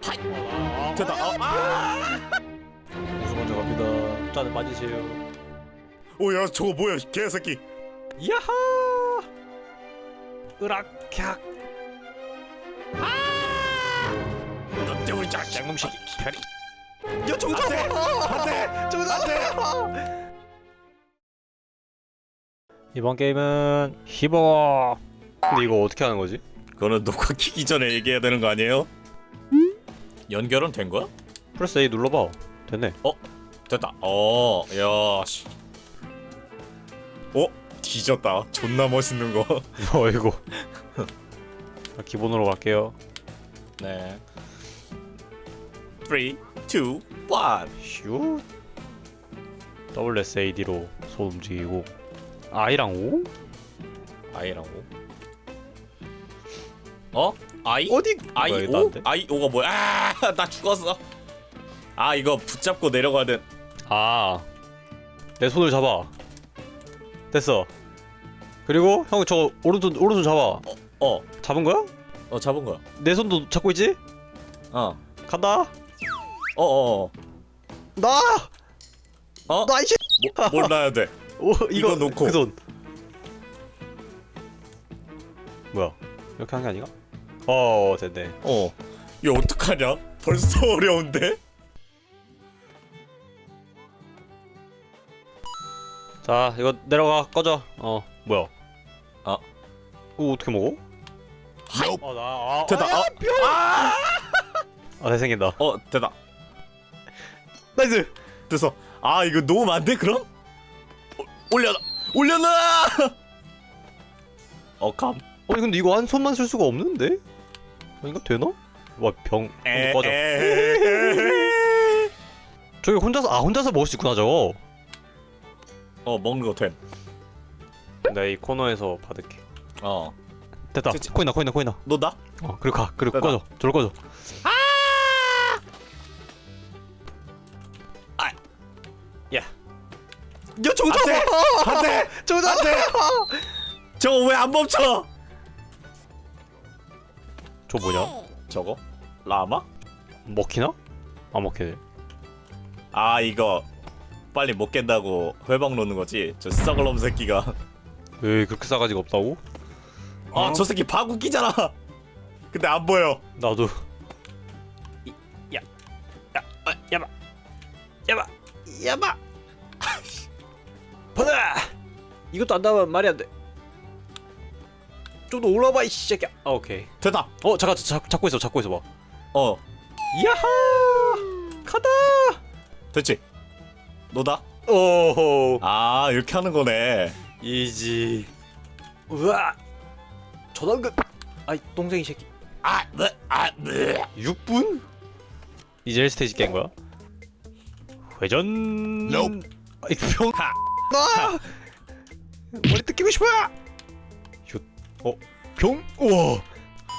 됐다. 어, 아! 우수 먼저 갑니다. 짠에 빠지세요. 오야 저거 뭐야 이 개새끼. 야하! 으락 캬. 너 때문에 짜. 짱놈새끼 별이. 야 저거 안돼. 안돼. 저거 안돼. 이번 게임은 히버. 근데 이거 어떻게 하는 거지? 그거는 녹화 키기 전에 얘기해야 되는 거 아니에요? 연결은 된 거야? 플러스 A 눌러봐. 됐네. 됐다. 어, 야, 씨. 어, 뒤졌다. 존나 멋있는 거. 어이구. 자, 기본으로 갈게요. 네. 3, 2, 1. 슛. WSAD로 손 움직이고 I랑 O? I라고? 어? I? 어디? 뭐야? 나한테? I O가 뭐야? 아, 나 죽었어. 아, 이거 붙잡고 내려가야 돼. 아. 내 손을 잡아. 됐어. 그리고 형 저 오른손 오른손 잡아. 어, 잡은 거야? 어 잡은 거야. 내 손도 잡고 있지? 어, 간다. 어, 어, 어. 나. 어? 나 이제. 뭐, 뭘 놔야 돼? 오 이거, 이거 놓고. 그 손. 뭐야? 이렇게 한 게 아니가? 어 됐네. 어. 이거 어떡하냐? 벌써 어려운데? 자 이거 내려가 꺼져. 어 뭐야? 아. 이거 어떻게 먹어? 하이. 아, 나, 아, 됐다. 아, 어, 아! 아 잘생긴다. 어, 됐다. 나이스. 됐어. 아, 이거 놓으면 안 돼, 그럼? 어, 올려놔! 올려놔! 어, 감. 아니 근데 이거 한 손만 쓸 수가 없는데? 아닌가 되나? 와 병 에, 꺼져. 에. 저기 혼자서 아 혼자서 먹을 수 있구나 저거. 어, 먹는 거 됨. 내가 이 코너에서 받을게. 어. 됐다. 그치. 코인다 코인다 코인다. 놓다? 어 그리고 가 그리고 됐다. 꺼져. 저를 꺼져. 야, 저거 안 돼! 안 돼! 저거 안 돼! 저거 왜 안 멈춰? 저 뭐냐? 저거? 라마? 먹히나? 안 먹히네. 아, 이거 빨리 못 깬다고 회방 놓는 거지? 저 썩을 놈 새끼가. 에이 그렇게 싸가지가 없다고? 아, 저 새끼 바구 끼잖아. 근데 안 보여. 나도. 야, 아, 야마, 야마, 야마. 받아. 이것도 안 나면 말이 안 돼. 좀 더 올라봐 이 새끼야. 아 오케이. 됐다. 어 잠깐 잡, 잡고 있어 잡고 있어 봐. 어, 야하. 가다. 됐지. 너다. 오호. 아, 이렇게 하는 거네. 이지. 우와. 전환근. 아이 동생이 새끼. 아, 네, 아, 네. 6분? 이제 1스테이지 깬 거야? 회전. Nope. 아이 병. 하. 아! 머리 뜯기고 싶어. 슛. 어. 병. 우와.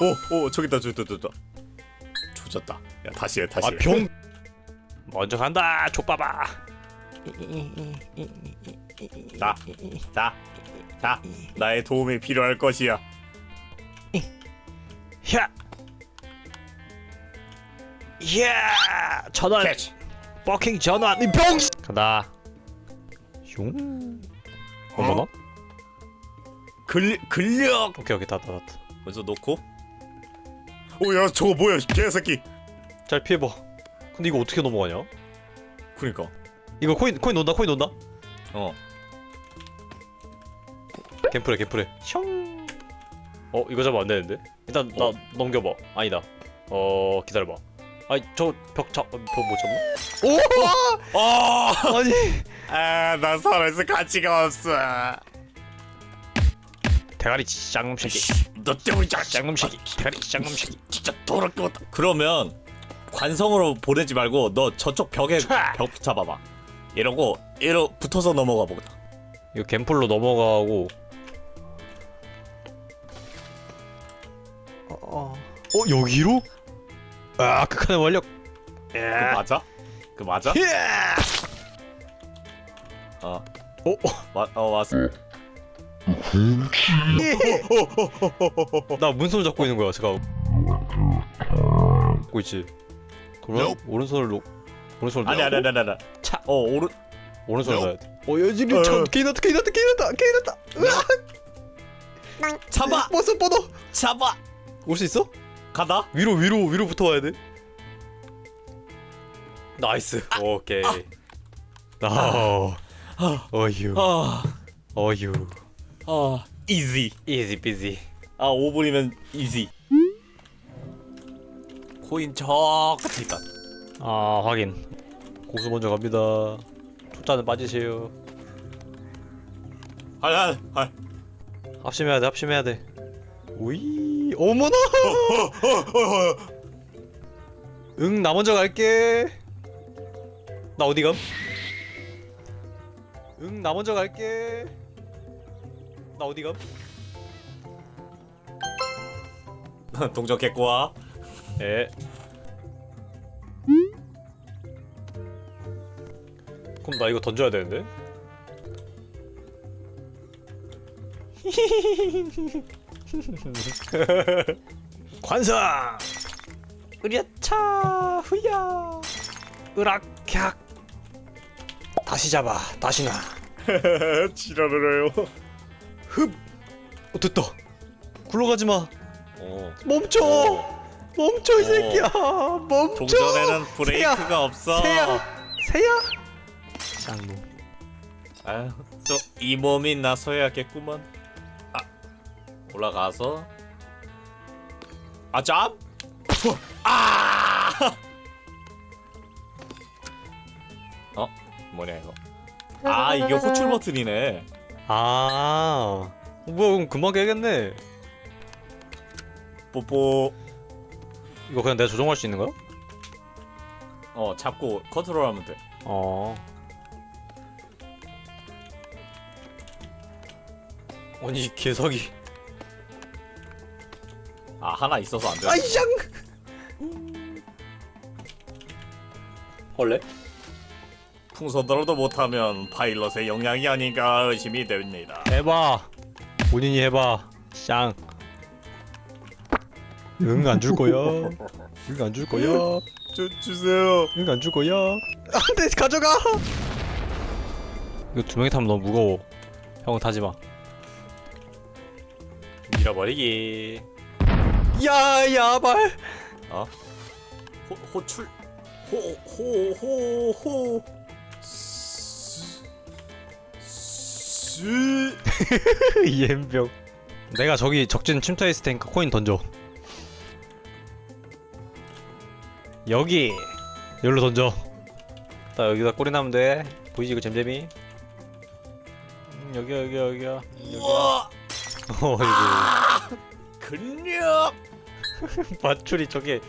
오, 오, 저기다, 저기다, 저기다. 조졌다. 야, 다시 해, 다시. 아 해. 병. 먼저 간다. 족봐봐. 자, 자, 자, 나의 도움이 필요할 것이야. 야. 야. 전환. 캐치. 버킹. 이 병. 간다. 슝. 어머나. 근 근력. 오케이 오케이 다다 다. 먼저 놓고. 오야, 저거 뭐야, 이 개새끼. 잘 피해봐. 근데 이거 어떻게 넘어가냐? 그니까. 이거 코인 코인 논다 코인 논다. 어. 갬플해 갬플해. 형. 어 이거 잡으면 안 되는데? 일단 나 어? 넘겨봐. 아니다. 어 기다려봐. 아니 저벽 잡, 벽 못 잡나? 오! 어. 아니. 아, 난 살아있을 가치가 없어. 대가리 짱놈 새끼. 너 때문에 짜. 짱놈 새끼. 대가리 짱놈 새끼. 진짜 더럽게 왔다. 그러면 관성으로 보내지 말고 너 저쪽 벽에 촤! 벽 잡아봐. 이러고 이러 붙어서 넘어가 보자. 이거 갬플로 넘어가고. 어, 어. 어 여기로? 아 극한의 완력. 그 맞아? 그 맞아? 히야! 어. 어, 어. 마, 어 맞어. 나 문손 잡고 있는 거야. 제가. 잡고 있지. 그러면 오른손을 놓 오른손을 아니 아니 아니 아니 아니 차 어 오른 오른손을. 넣어야 돼. 어 여진이 어. 참 개인한테 개인한테 개인한테 으악 잡아 버스 뻗어 잡아 올수 있어? 가다 위로 위로 위로부터 와야 돼. 나이스. 오케이. 아. 어휴. 아, 어휴. 아 easy 이지 비지. 아 5분이면 easy 코인 저 끝에 있다 아 확인. 고수 먼저 갑니다. 초짜는 빠지세요. 아, 합심해야 돼. 합심해야 돼. 오이. 어머나. 응, 나 먼저 갈게. 나 어디 감? 응, 나 먼저 갈게. 나 어디 감? 동전 개꼬와 예. 그럼 나 이거 던져야 되는데? 관상! 으랴차 후야 으락캬 다시 잡아 다시 나 지랄을 해요 됐다 굴러가지 마. 어. 멈춰. 멈춰 이 어. 새끼야. 멈춰. 동전에는 브레이크가 없어. 새야. 새야. 쌍무 아유 또이 몸이 나서야겠구먼. 아 올라가서. 아잡 아! 어? 뭐냐 이거. 아 이게 호출 버튼이네. 아 뭐야 그럼 금방 깨겠네. 뽀뽀. 이거 그냥 내가 조정할 수 있는 거야? 어 잡고 컨트롤하면 돼. 어. 아니 이 개석이. 아 하나 있어서 안돼. 아이샹! 헐래? 풍선으로도 못하면 파일럿의 영향이 아닌가 의심이 됩니다. 해봐 본인이 해봐. 샹응안 줄 거야? 응 안 줄 거야? 주, 주세요. 응 안 줄 거야? 안 돼 가져가! 이거 두 명이 타면 너무 무거워. 형은 타지 마. 밀어버리기. 야 야발! 어? 호, 호출? 호 호 호 호 스... 이엠병. 내가 저기 적진 침투해 있을 테니까 코인 던져. 여기. 여기로 던져. 딱 여기다 꼬리 나면 돼. 보이지 그 잼잼이? 음, 여기야 여기야 여기야. 여기야. 우와 어 근력! 여기 맞추리 저게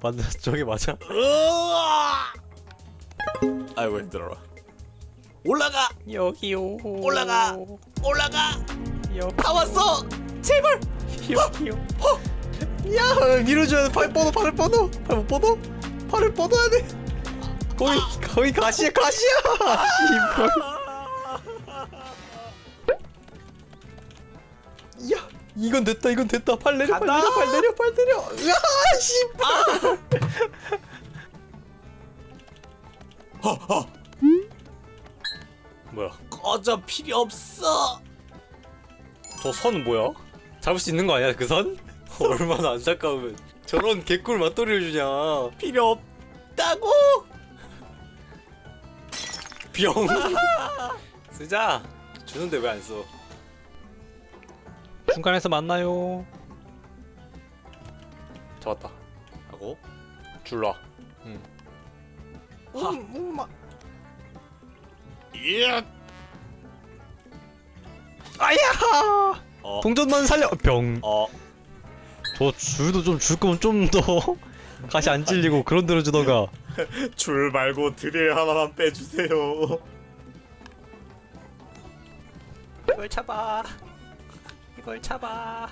맞 저게 맞아? 으아 아이고 힘들어라 올라가. 여기요. 올라가. 올라가. 여기 다 왔어. 제발. 여기요. 야 밀어줘야 돼. 팔 뻗어 팔을 뻗어. 팔 못 뻗어? 팔을 뻗어야 돼. 거의 거의 가시야 가시야. 씨발 야. 이건 됐다 이건 됐다. 팔 내려 팔. 내려 팔 내려 팔 내려. 으아! 씨발 뭐야? 꺼져 필요 없어. 저 선은 뭐야? 잡을 수 있는 거 아니야 그 선? 얼마나 안타까우면. 저런 개꿀 맛돌이를 주냐. 필요 없다고. 병. 쓰자. 주는데 왜 안 써? 중간에서 만나요. 잡았다. 하고? 줄라. 하. 엄마 예. 아야! 어. 동전만 살려. 병. 어. 저 줄도 좀 줄 거면 좀 더 가시 안 찔리고 그런 대로 주던가. 줄 말고 드릴 하나만 빼주세요. 이걸 잡아. 이걸 잡아.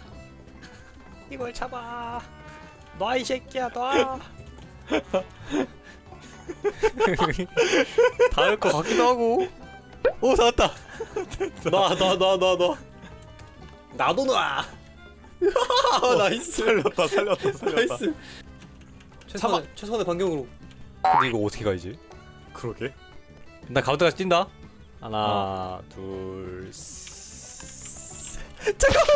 이걸 잡아. 놔 이 새끼야 놔 닿을 것 같기도 하고 오 닿았다 놔 놔 놔 놔 놔 나도 놔 나이스 살렸다, 살렸다, 살렸다. 나이스 최소한의 최소한의 반경으로 근데 이거 어떻게 가야지? 그러게. 나 가운데까지 뛴다 하나 둘 셋. 잠깐만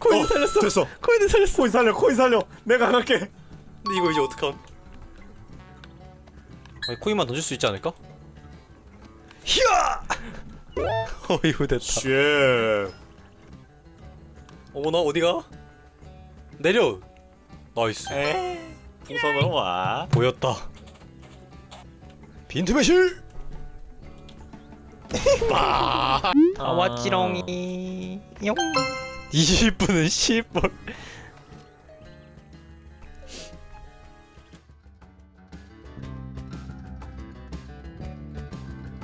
코인 어, 살렸어 됐어. 코인 살렸어 코인 살려. 코인 살려. 내가 갈게. 근데 이거 이제 어떡함 코인만 던질 수 있지 않을까? 히야! 어 이거 됐다. 쉣. 어머나 어디가? 내려! 나이스. 에. 풍선으로 와. 보였다. 빈트 매실! 아. 왔지롱이. 용. 20분은 10분